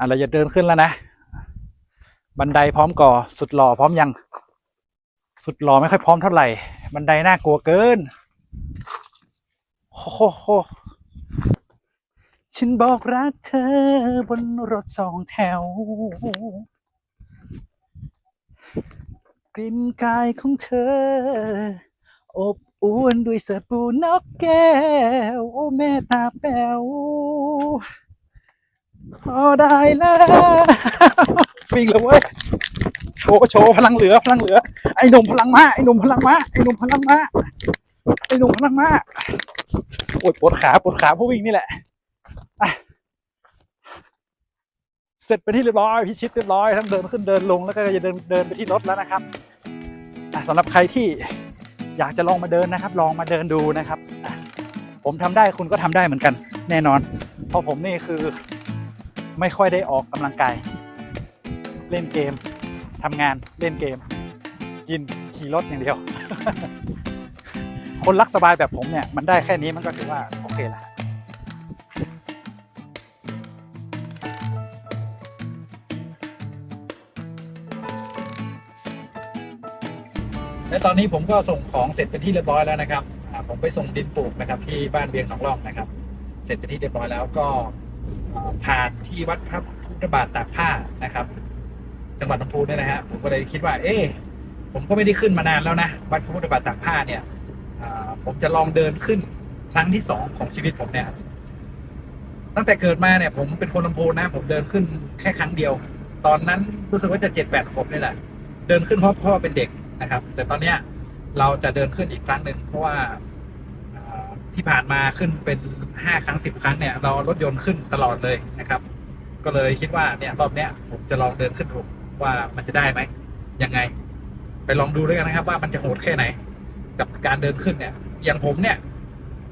อะเราจะเดินขึ้นแล้วนะ บันไดพร้อมก่อสุดหล่อพร้อมยัง สุดหล่อไม่ค่อยพร้อมเท่าไหร่ บันไดน่ากลัวเกินโอ้โหฉันบอกรักเธอบนรถสองแถว กลิ่นกายของเธอ อบอวนด้วยสบู่นกแก้ว โอ้แม่ตาแป๋ว พอได้แล้ววิ่งเลยเว้ยโชว์โชว์พลังเหลือพลังเหลือ ไอ้หนุ่มพลังมาไอ้หนุ่มพลังมาไอ้หนุ่มพลังมาไอ้หนุ่มพลังมาปวดปวดขาปวดขาเพราะวิ่งนี่แหละเสร็จเป็นที่เรียบร้อยพิชิตเรียบร้อยทั้งเดินขึ้นเดินลงแล้วก็จะเดินเดินไปที่รถแล้วนะครับอะสำหรับใครที่อยากจะลองมาเดินนะครับ ลองมาเดินดูนะครับผมทำได้คุณก็ทำได้เหมือนกัน แน่นอน เพราะผมนี่คือ ไม่ค่อยได้ออกกำลังกาย เล่นเกมทำงานเล่นเกม กินขี่รถอย่างเดียว คนรักสบายแบบผมเนี่ย มันได้แค่นี้มันก็ถือว่า โอเคละและตอนนี้ผมก็ส่งของเสร็จเป็นที่เรียบร้อยแล้วนะครับ ผมไปส่งดินปลูกนะครับ ที่บ้านเวียงหนองร่องนะครับ เสร็จเป็นที่เรียบร้อยแล้วก็ ผ่านที่วัดพระพุทธบาทตากผ้านะครับ จังหวัดลำพูนเนี่ยนะฮะผมก็เลยคิดว่า เอ๊ผมก็ไม่ได้ขึ้นมานานแล้วนะวัดพระพุทธบาทตากผ้าเนี่ยผมจะลองเดินขึ้นครั้งที่สองของชีวิตผมเนี่ย ตั้งแต่เกิดมาเนี่ยผมเป็นคนลำพูนนะ ผมเดินขึ้นแค่ครั้งเดียว ตอนนั้นรู้สึกว่าจะเจ็ดแปดขวบนี่แหละ เดินขึ้นเพราะพ่อเป็นเด็กนะครับ แต่ตอนเนี้ยเราจะเดินขึ้นอีกครั้งหนึ่งเพราะว่า ที่ผ่านมาขึ้นเป็นห้าครั้งสิบครั้งเนี่ยเรารถยนต์ขึ้นตลอดเลยนะครับ ก็เลยคิดว่าเนี่ยรอบเนี้ยผมจะลองเดินขึ้นดูว่ามันจะได้ไหมยังไง ไปลองดูด้วยกันนะครับ ว่ามันจะโหดแค่ไหน กับการเดินขึ้นเนี่ย อย่างผมเนี่ย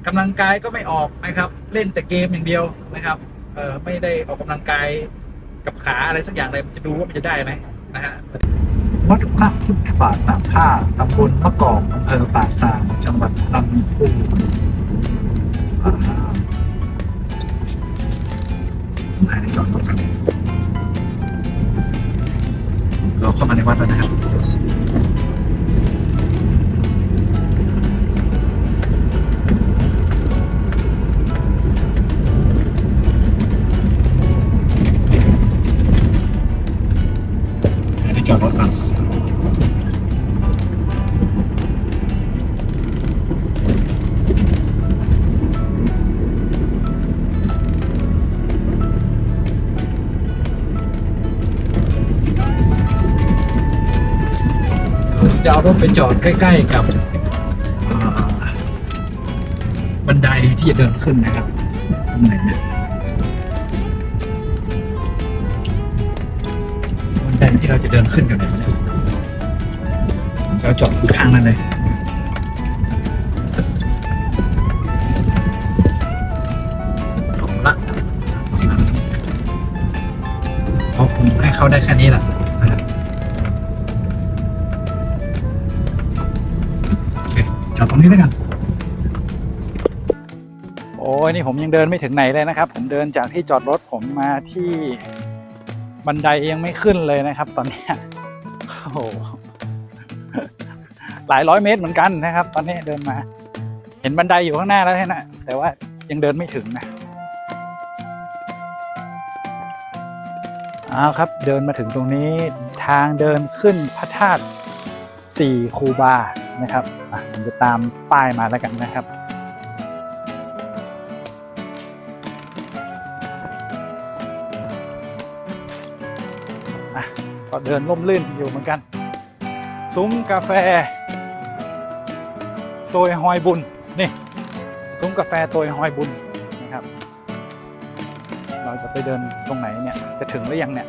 กำลังกายก็ไม่ออกนะครับ เล่นแต่เกมอย่างเดียวนะครับเออไม่ได้ออกกำลังกายกับขาอะไรสักอย่างเลยจะดูว่ามันจะได้ไหมนะฮะวัดพระพุทธบาทตากผ้าตำบลมะกอกอำเภอป่าสางจังหวัดลำพูน อ่าในจอดรถกันเราเข้ามาในวัดแล้วนะครับจอดรถกัน จะเอารถไปจอดใกล้ ๆ กับบันไดที่จะเดินขึ้นนะครับตรงไหนเนี่ยบันไดที่เราจะเดินขึ้นกันเนี่ยเราจอดข้างนั้นเลยเอาละเขาคงให้เขาได้แค่นี้แหละ จอดตรงนี้ด้วยกัน โอ้ยนี่ผมยังเดินไม่ถึงไหนเลยนะครับ ผมเดินจากที่จอดรถผมมาที่บันไดยังไม่ขึ้นเลยนะครับ ตอนนี้โอ้โหหลายร้อยเมตรเหมือนกันนะครับ ตอนนี้เดินมา เห็นบันไดอยู่ข้างหน้าแล้วนะแต่ว่ายังเดินไม่ถึงนะเอาครับเดินมาถึงตรงนี้ทางเดินขึ้นพระธาตุสี่คูบา นะครับอะผมจะตามป้ายมาแล้วกันนะครับอะก็เดินล่มลื่นอยู่เหมือนกัน ซุ้มกาแฟโตยหอยบุญ นี่ซุ้มกาแฟโตยหอยบุญนะครับ เราจะไปเดินตรงไหนเนี่ย จะถึงหรือยังเนี่ย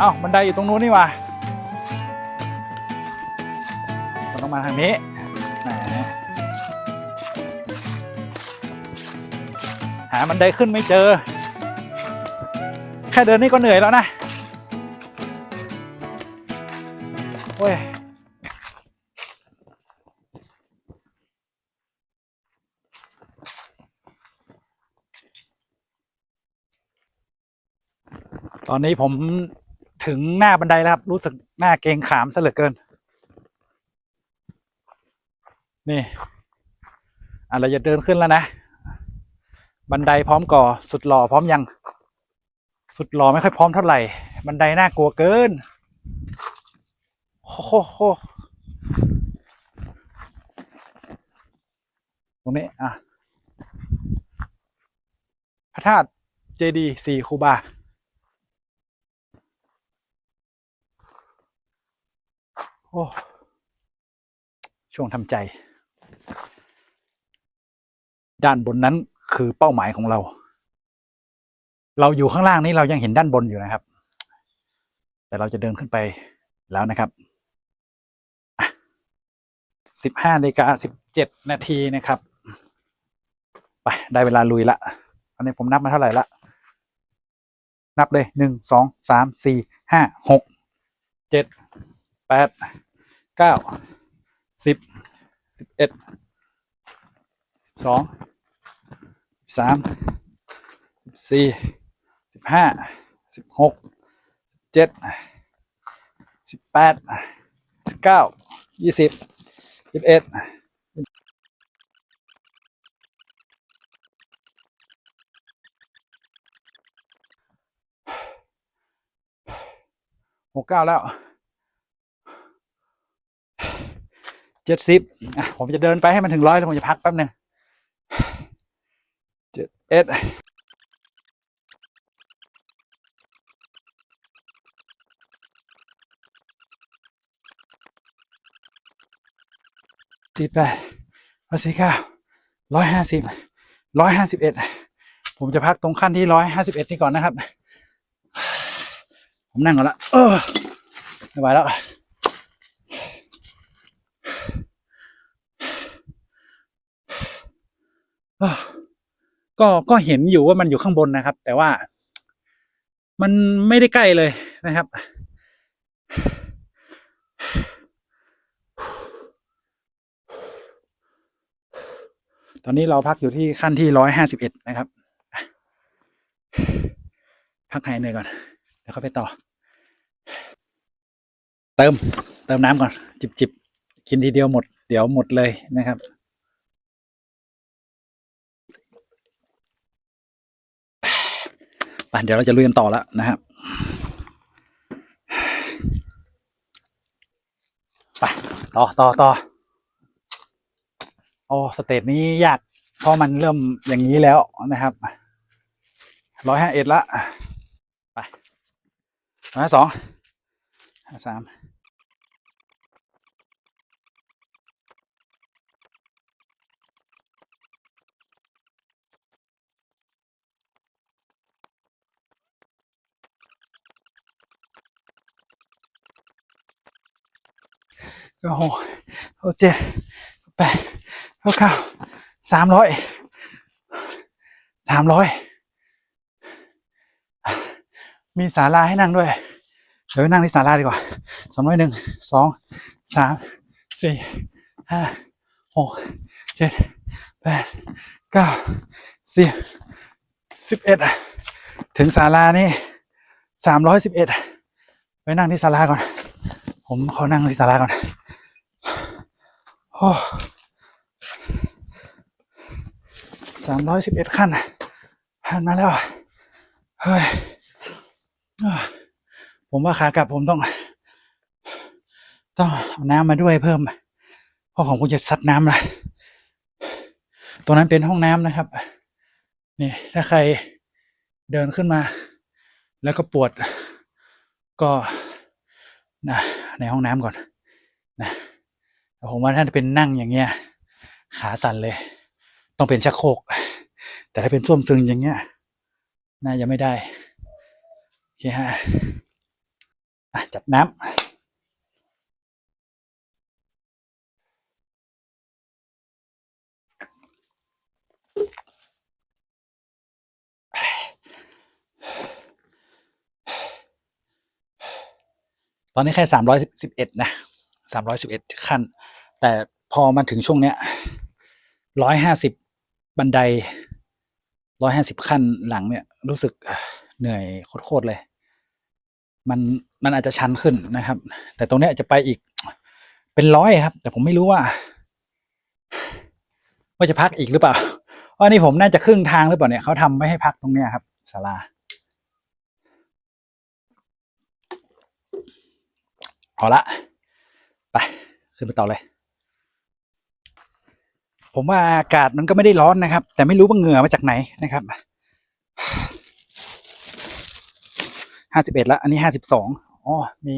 เอ้าวบันไดอยู่ตรงนู้นนี่ว่ะมันต้องมาทางนี้หาบันไดขึ้นไม่เจอ แค่เดินนี่ก็เหนื่อยแล้วนะโอ้ยตอนนี้ผม ถึงหน้าบันไดแล้วครับ รู้สึกหน้าเกงขามซะเหลือเกิน นี่อะเราจะเดินขึ้นแล้วนะ บันไดพร้อมก่อ สุดหล่อพร้อมยัง สุดหล่อไม่ค่อยพร้อมเท่าไหร่ บันไดน่ากลัวเกินโอ้โหโหตรงนี้อะพระธาตุเจดีย์สี่คูบา โอ้ช่วงทำใจ ด้านบนนั้นคือเป้าหมายของเรา เราอยู่ข้างล่างนี้เรายังเห็นด้านบนอยู่นะครับ แต่เราจะเดินขึ้นไปแล้วนะครับสิบห้านาฬิกาสิบเจ็ดนาทีนะครับ ไป ได้เวลาลุยละอันนี้ผมนับมาเท่าไหร่ละ นับเลยหนึ่งสองสามสี่ห้าหกเจ็ด แปดเก้าสิบสิบเอ็ดสองสามสี่สิบห้าสิบหกสิบเจ็ดสิบแปดสิบเก้ายี่สิบสิบเอ็ดหกเก้าแล้ว เจ็ดสิบผมจะเดินไปให้มันถึงร้อยแล้วผมจะพักแป๊บหนึ่งเจ็ดเอ็ดสิบแปดร้อยสี่เก้าร้อยห้าสิบร้อยห้าสิบเอ็ดผมจะพักตรงขั้นที่ร้อยห้าสิบเอ็ดนี่ก่อนนะครับ ผมนั่งก่อนละเออไม่ไหวแล้ว เอ้อ ก็ก็เห็นอยู่ว่ามันอยู่ข้างบนนะครับ แต่ว่า มันไม่ได้ใกล้เลยนะครับ ตอนนี้เราพักอยู่ที่ขั้นที่ร้อยห้าสิบเอ็ดนะครับ พักหายเหนื่อยก่อน เดี๋ยวเขาไปต่อ เติม เติมน้ำก่อน จิบจิบกินทีเดียวหมด เดี๋ยวหมดเลยนะครับ ไปเดี๋ยวเราจะลุยกันต่อแล้วนะครับไปต่อต่อต่อโอ้สเตจนี้ยากเพราะมันเริ่มอย่างนี้แล้วนะครับร้อยห้าเอ็ดละไปร้อยห้าสองห้าสาม ก็หกหกเจ็ดแปดหกเก้าสามร้อยสามร้อยมีศาลาให้นั่งด้วย เดี๋ยวนั่งที่ศาลาดีกว่าสองร้อยหนึ่งสองสามสี่ห้าหกเจ็ดแปดเก้าสิบสิบเอ็ดถึงศาลานี่สามร้อยสิบเอ็ดไปนั่งที่ศาลาก่อน ผมขอนั่งที่ศาลาก่อนโอ้สามร้อยสิบเอ็ดขั้น ผ่านมาแล้ว เฮ้ย ผมว่าขากลับผมต้อง ต้องเอาน้ำมาด้วยเพิ่ม เพราะผมคงจะซัดน้ำละตรงนั้นเป็นห้องน้ำนะครับ นี่ ถ้าใครเดินขึ้นมา แล้วก็ปวดก็นะ ในห้องน้ำก่อนนะผมว่าถ้าเป็นนั่งอย่างเงี้ย ขาสั่นเลย ต้องเป็นชักโครกแต่ถ้าเป็นส้วมซึงอย่างเงี้ย น่าจะไม่ได้โอเคฮะจับน้ำต อนนี้แค่สามร้อยสิบเอ็ดนะสามร้อยสิบเอ็ดขั้น แต่พอมาถึงช่วงเนี้ยร้อยห้าสิบบันไดร้อยห้าสิบขั้นหลังเนี่ย รู้สึกเหนื่อยโคตรเลย มันมันอาจจะชันขึ้นนะครับ แต่ตรงเนี้ยจะไปอีกเป็นร้อยครับ แต่ผมไม่รู้ว่า ว่าจะพักอีกหรือเปล่าว่านี่ผมน่าจะครึ่งทางหรือเปล่าเนี่ยเขาทำไม่ให้พักตรงเนี้ยครับศาลา เอาละ ไป ขึ้นไปต่อเลย ผมว่าอากาศมันก็ไม่ได้ร้อนนะครับ แต่ไม่รู้ว่าเหงื่อมาจากไหนนะครับห้าสิบเอ็ดล้วอันนี้ห้าสิบสองอ๋อมี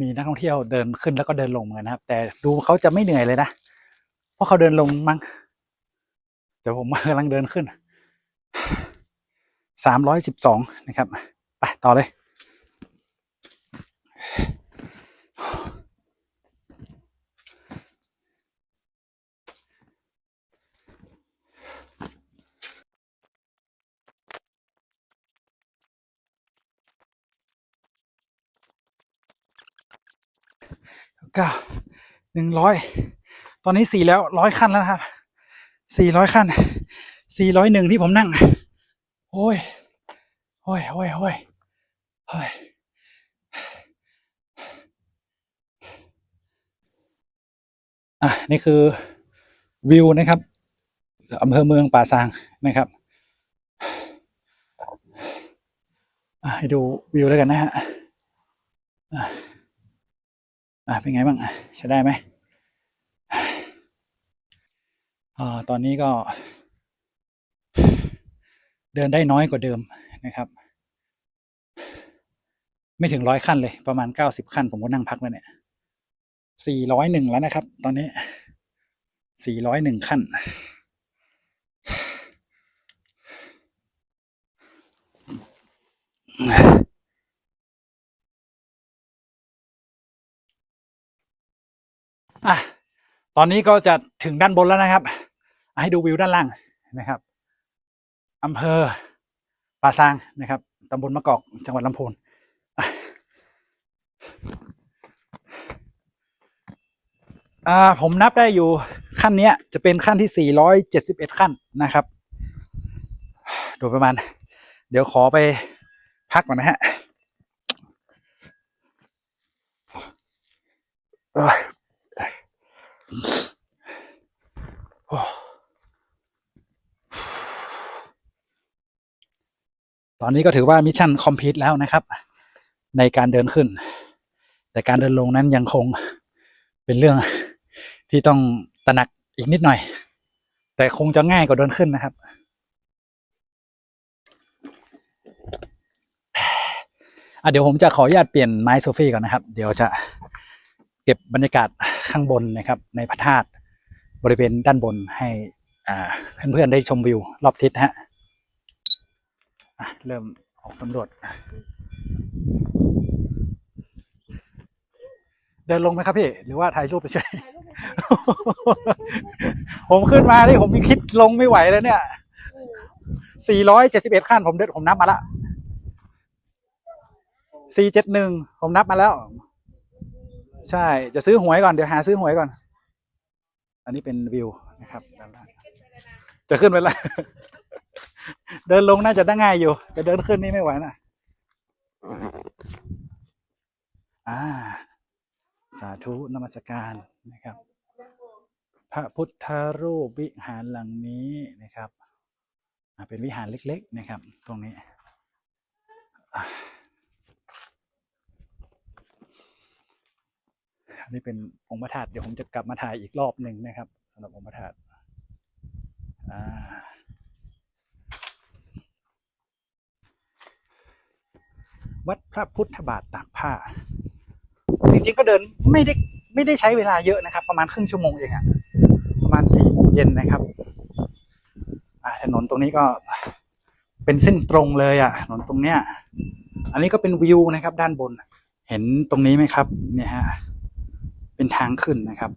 มีนักท่องเที่ยวเดินขึ้นแล้วก็เดินลงเหมือนนนะครับ แต่ดูเขาจะไม่เหนื่อยเลยนะ เพราะเขาเดินลงมั้งแต่ผมกำลังเดินขึ้นสามร้อยสิบสองนะครับ ไป ต่อเลย เก้าหนึ่งร้อยตอนนี้สี่แล้วร้อยขั้นแล้วครับสี่ร้อยขั้นสี่ร้อยหนึ่งที่ผมนั่ง โอ้ยโอ้ยโอ้ยโอ้ยโอ้ยอะนี่คือวิวนะครับอำเภอเมืองป่าซางนะครับอะให้ดูวิวแล้วกันนะฮะ อะเป็นไงบ้างใช้ได้ไหมอ่าตอนนี้ก็ เดินได้น้อยกว่าเดิมนะครับ ไม่ถึงร้อยขั้นเลยประมาณเก้าสิบขั้น ผมก็นั่งพักแล้วเนี่ยสี่ร้อยหนึ่งแล้วนะครับ ตอนนี้สี่ร้อยหนึ่งขั้น อะตอนนี้ก็จะถึงด้านบนแล้วนะครับ ให้ดูวิวด้านล่างนะครับอำเภอป่าซางนะครับตำบลมะกอกจังหวัดลำพูนอ่าผมนับได้อยู่ขั้นเนี้ย จะเป็นขั้นที่ 471 ขั้นนะครับ โดยประมาณ เดี๋ยวขอไปพักก่อนนะฮะเอ้ย โอ้ตอ นนี้ก็ถือว่ามิชชั่นคอมพลีทแล้วนะครับ ในการเดินขึ้น แต่การเดินลงนั้นยังคงเป็นเรื่องที่ต้องตระหนักอีกนิดหน่อย แต่คงจะง่ายกว่าเดินขึ้นนะครับอะเดี๋ยวผมจะขออนุญาตเปลี่ยนไม้โซฟี่ก่อนนะครับ เดี๋ยวจะเก็บบรรยากาศข้างบนนะครับ ในพระธาตุบริเวณด้านบนให้เพื่อนๆได้ชมวิวรอบทิศฮะ เริ่มออกสำรวจ เดินลงไหมครับพี่ หรือว่าถ่ายรูปไปเฉยผมขึ้นมาที่ผมมีคิดลงไม่ไหวแล้วเนี่ย 471 ขั้น ผมเดินผมนับมาละ 471 ผมนับมาแล้ว ใช่ จะซื้อหวยก่อน เดี๋ยวหาซื้อหวยก่อน อันนี้เป็นวิวนะครับด้านล่างจะขึ้นไปแล้ว เดินลงน่าจะได้ง่ายอยู่แต่เดินขึ้นนี่ไม่ไหวนะอ่า สาธุนมัสการนะครับ พระพุทธรูปวิหารหลังนี้นะครับเป็นวิหารเล็ก ๆ นะครับ ตรงนี้อันนี้เป็นองค์พระธาตุเดี๋ยวผมจะกลับมาถ่ายอีกรอบหนึ่งนะครับสำหรับองค์พระธาตุอ่า วัดพระพุทธบาทตากผ้า จริงๆก็เดินไม่ได้ไม่ได้ใช้เวลาเยอะนะครับ ประมาณครึ่งชั่วโมงเองอะประมาณสี่โมงเย็นนะครับถนนตรงนี้ก็เป็นเส้นตรงเลยอะถนนตรงเนี้ย อันนี้ก็เป็นวิวนะครับ ด้านบน เห็นตรงนี้ไหมครับ เนี่ยฮะเป็นทางขึ้นนะครับ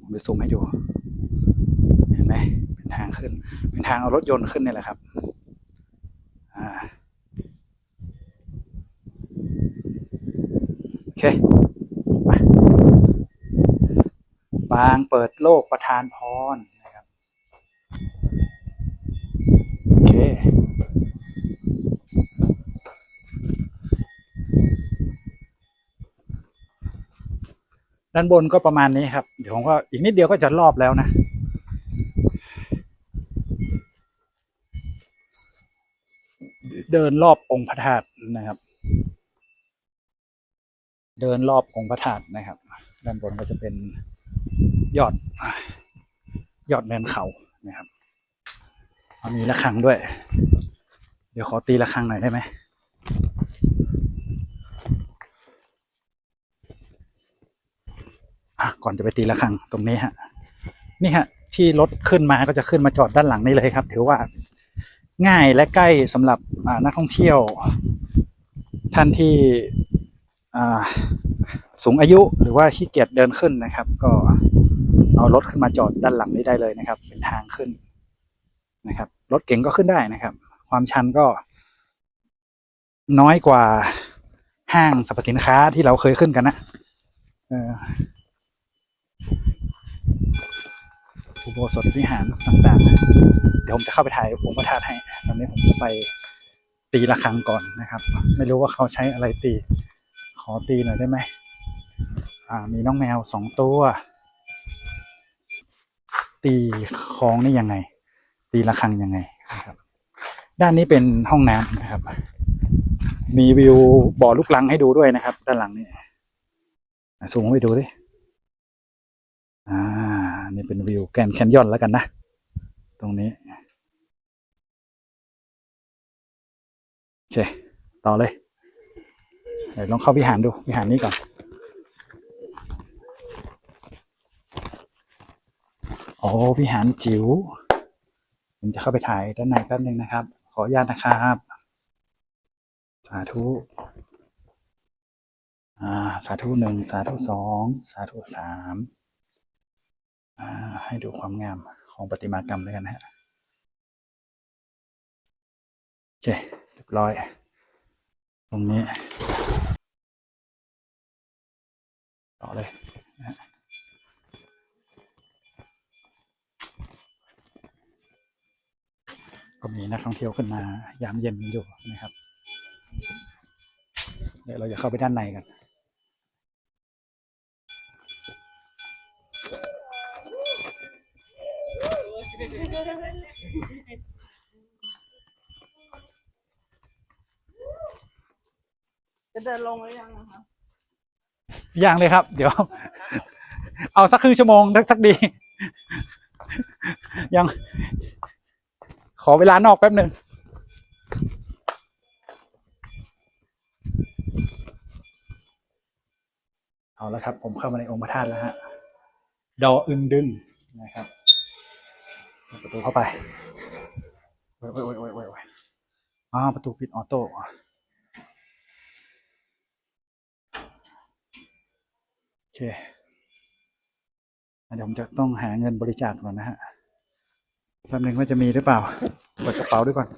ผมจะซูมให้ดู เห็นไหมเป็นทางขึ้น เป็นทางเอารถยนต์ขึ้นนี่แหละครับ อ่า โอเคปางเปิดโลกประทานพรนะครับโอเคด้านบนก็ประมาณนี้ครับ เดี๋ยวผมก็อีกนิดเดียวก็จะรอบแล้วนะ เดินรอบองค์พระธาตุนะครับ เดินรอบองค์พระธาตุนะครับ ด้านบนก็จะเป็นยอดยอดเนินเขานะครับมีระฆังด้วย เดี๋ยวขอตีระฆังหน่อยได้ไหมก่อนจะไปตีระฆังตรงนี้ฮะ นี่ฮะ ที่รถขึ้นมาก็จะขึ้นมาจอดด้านหลังนี่เลยครับ ถือว่าง่ายและใกล้สำหรับนักท่องเที่ยว ท่านที่ สูงอายุหรือว่าขี้เกียจเดินขึ้นนะครับ ก็เอารถขึ้นมาจอดด้านหลังนี้ได้เลยนะครับ เป็นทางขึ้นนะครับ รถเก๋งก็ขึ้นได้นะครับ ความชันก็ น้อยกว่าห้างสรรพสินค้าที่เราเคยขึ้นกันนะอออุโบสถวิหารต่างๆ เดี๋ยวผมจะเข้าไปถ่ายองค์พระธาตุให้ ตอนนี้ผมจะไปตีระฆังก่อนนะครับ ไม่รู้ว่าเขาใช้อะไรตี ขอตีหน่อยได้ไหมอ่ามีน้องแมวสองตัว ตีคล้องนี่ยังไง ตีระฆังยังไงนะครับ ด้านนี้เป็นห้องน้ำนะครับ มีวิวบ่อลูกลังให้ดูด้วยนะครับ ด้านหลังนี่สูงไปดูดิอ่า นี่เป็นวิวแกรนแคนยอนแล้วกันนะ ตรงนี้ โอเค ต่อเลย เดี๋ยวลองเข้าวิหารดูวิหารนี้ก่อน โอ้วิหารจิ๋ว ผมจะเข้าไปถ่ายด้านในแป๊บหนึ่งนะครับ ขออนุญาตนะครับ สาธุ อ่า สาธุหนึ่ง สาธุสอง สาธุสามอ่า ให้ดูความงามของประติมากรรมด้วยกันนะฮะโอเค เรียบร้อย ตรงนี้ ต่อเลยนะฮะก็มีนักท่องเที่ยวขึ้นมายามเย็นอยู่นะครับ เดี๋ยวเราจะเข้าไปด้านในกันจะเดินลงหรือยังนะคะ ย่างเลยครับ เดี๋ยว เอาสักครึ่งชั่วโมงสักสักดี ยัง ขอเวลานอกแป๊บหนึ่งเอาแล้วครับ ผมเข้ามาในองค์พระธาตุแล้วฮะดออึงดึงนะครับประตูเข้าไปโอ้ยโอ้ยโอ้ยโอ้ยอ้าประตูปิดออโต้ โอ เคเดี๋ยวผมจะต้องหาเงินบริจาคก่อนนะฮะแป๊บหนึ่งว่าจะมีหรือเปล่าเปิดกระเป๋าด้วยก่อน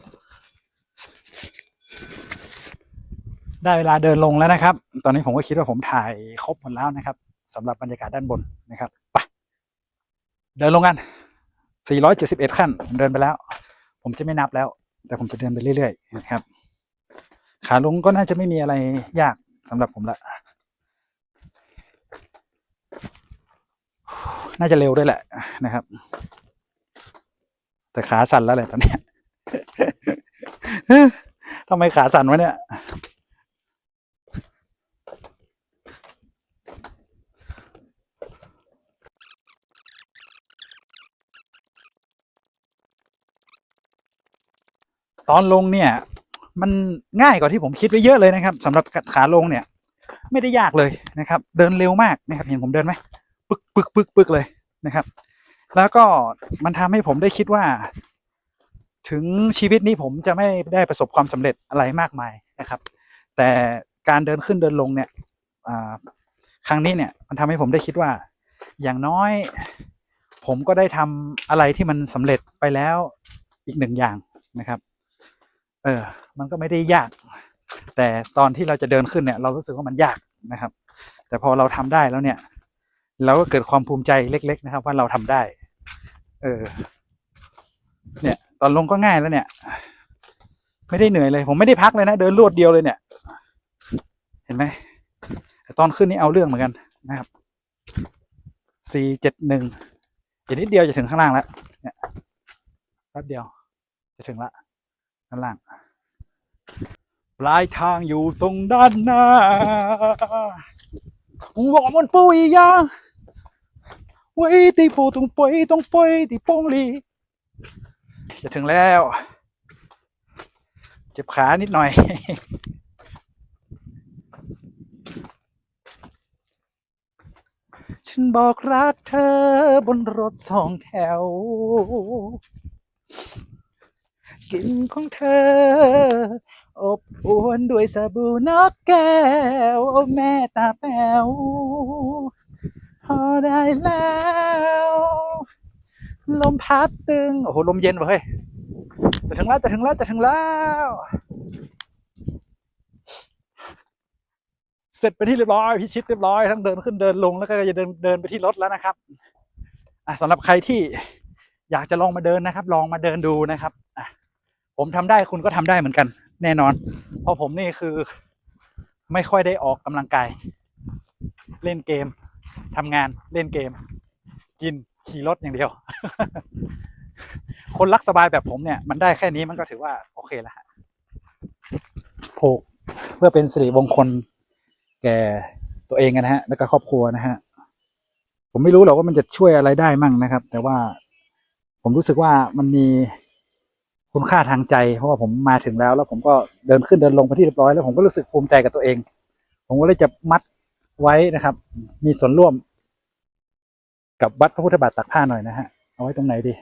ได้เวลาเดินลงแล้วนะครับ ตอนนี้ผมก็คิดว่าผมถ่ายครบหมดแล้วนะครับสำหรับบรรยากาศด้านบนนะครับไปเดินลงกัน 471 ขั้น ผมเดินไปแล้ว ผมจะไม่นับแล้ว แต่ผมจะเดินไปเรื่อยๆนะครับ ขาลงก็น่าจะไม่มีอะไรยากสำหรับผมละ น่าจะเร็วด้วยแหละนะครับ แต่ขาสั่นแล้วแหละตอนนี้ทำไมขาสั่นวะเนี่ยตอนลงเนี่ย มันง่ายกว่าที่ผมคิดไว้เยอะเลยนะครับสำหรับขาลงเนี่ย ไม่ได้ยากเลยนะครับ เดินเร็วมากนะครับเห็นผมเดินไหม ปึกปึกปึกปึกเลยนะครับ แล้วก็มันทำให้ผมได้คิดว่า ถึงชีวิตนี้ผมจะไม่ได้ประสบความสำเร็จอะไรมากมายนะครับ แต่การเดินขึ้นเดินลงเนี่ยครั้งนี้เนี่ยมันทำให้ผมได้คิดว่า อย่างน้อย ผมก็ได้ทำอะไรที่มันสำเร็จไปแล้วอีกหนึ่งอย่างนะครับ เออ มันก็ไม่ได้ยาก แต่ตอนที่เราจะเดินขึ้นเนี่ย เรารู้สึกว่ามันยากนะครับ แต่พอเราทำได้แล้วเนี่ย เราก็เกิดความภูมิใจเล็ก ๆ นะครับ ว่าเราทำได้ เออ เนี่ย ตอนลงก็ง่ายแล้วเนี่ย ไม่ได้เหนื่อยเลย ผมไม่ได้พักเลยนะ เดินรวดเดียวเลยเนี่ย เห็นไหมแต่ตอนขึ้นนี่เอาเรื่องเหมือนกันนะครับสี่เจ็ดหนึ่งอีกนิดเดียวจะถึงข้างล่างแล้ว เนี่ยแป๊บเดียว จะถึงละข้างล่าง ปลายทางอยู่ตรงด้านหน้า 我们不一样为地负同背ต้องไปที่ปงลีจะถึงแล้ว เจ็บขานิดหน่อย ฉันบอกรักเธอบนรถสองแถว กลิ่นของเธอ อบอวนด้วยสบู่นกแก้วโอ้แม่ตาแป๋วพอได้แล้ว ลมพัดตึง โอ้โห ลมเย็นว่ะเฮ้ยจะถึงแล้วจะถึงแล้วจะถึงแล้ว เสร็จไปที่เรียบร้อยพิชิตเรียบร้อยทั้งเดินขึ้นเดินลงแล้วก็จะเดินเดินไปที่รถแล้วนะครับอะสำหรับใครที่อยากจะลองมาเดินนะครับ ลองมาเดินดูนะครับอะผมทำได้คุณก็ทำได้เหมือนกัน แน่นอน เพราะผมนี่คือไม่ค่อยได้ออกกำลังกาย เล่นเกมทำงานเล่นเกม กินขี่รถอย่างเดียว คนรักสบายแบบผมเนี่ย มันได้แค่นี้มันก็ถือว่า โอเคแล้วฮะผูกเพื่อเป็นสิริมงคลแก่ตัวเองนะฮะ แล้วก็ครอบครัวนะฮะ ผมไม่รู้หรอกว่ามันจะช่วยอะไรได้มั่งนะครับ แต่ว่าผมรู้สึกว่ามันมี คุณค่าทางใจ เพราะว่าผมมาถึงแล้ว แล้วผมก็เดินขึ้นเดินลงไปที่เรียบร้อย แล้วผมก็รู้สึกภูมิใจกับตัวเอง ผมก็เลยจะมัดไว้นะครับ มีส่วนร่วม กับวัดพระพุทธบาทตักผ้าหน่อยนะฮะ เอาไว้ตรงไหนดี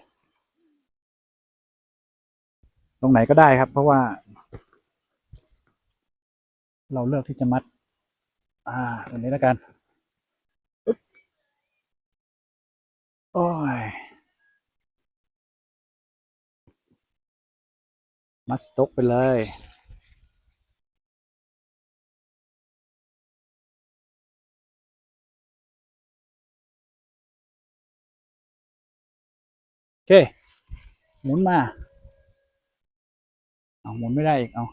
ตรงไหนก็ได้ครับ เพราะว่า เราเลือกที่จะมัด อ่าตรงนี้แล้วกันอึ๊บโอ้ย มัดสต็อกไปเลยโอเค หมุนมา เอาหมุนไม่ได้อีก เอา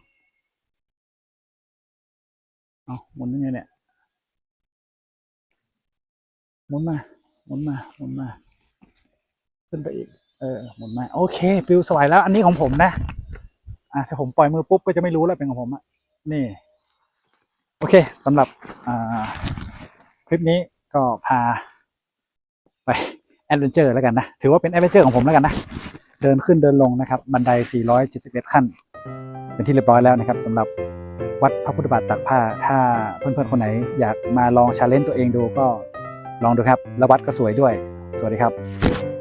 เอาหมุนยังไงเนี่ยหมุนมาหมุนมาหมุนมา ขึ้นไปอีก เออหมุนมา โอเค ปิวสวยแล้ว อันนี้ของผมนะ อะถ้าผมปล่อยมือปุ๊บก็จะไม่รู้แล้วเป็นของผมอะนี่ โอเคสำหรับอ่าคลิปนี้ก็พาไปแอดเวนเจอร์แล้วกันนะ ถือว่าเป็นแอดเวนเจอร์ของผมแล้วกันนะ เดินขึ้นเดินลงนะครับ บันได 471 ขั้น เป็นที่เรียบร้อยแล้วนะครับสำหรับวัดพระพุทธบาทตักผ้า ถ้าเพื่อนๆ คนไหนอยากมาลองชาเลนจ์ตัวเองดูก็ลองดูครับ แล้ววัดก็สวยด้วย สวัสดีครับ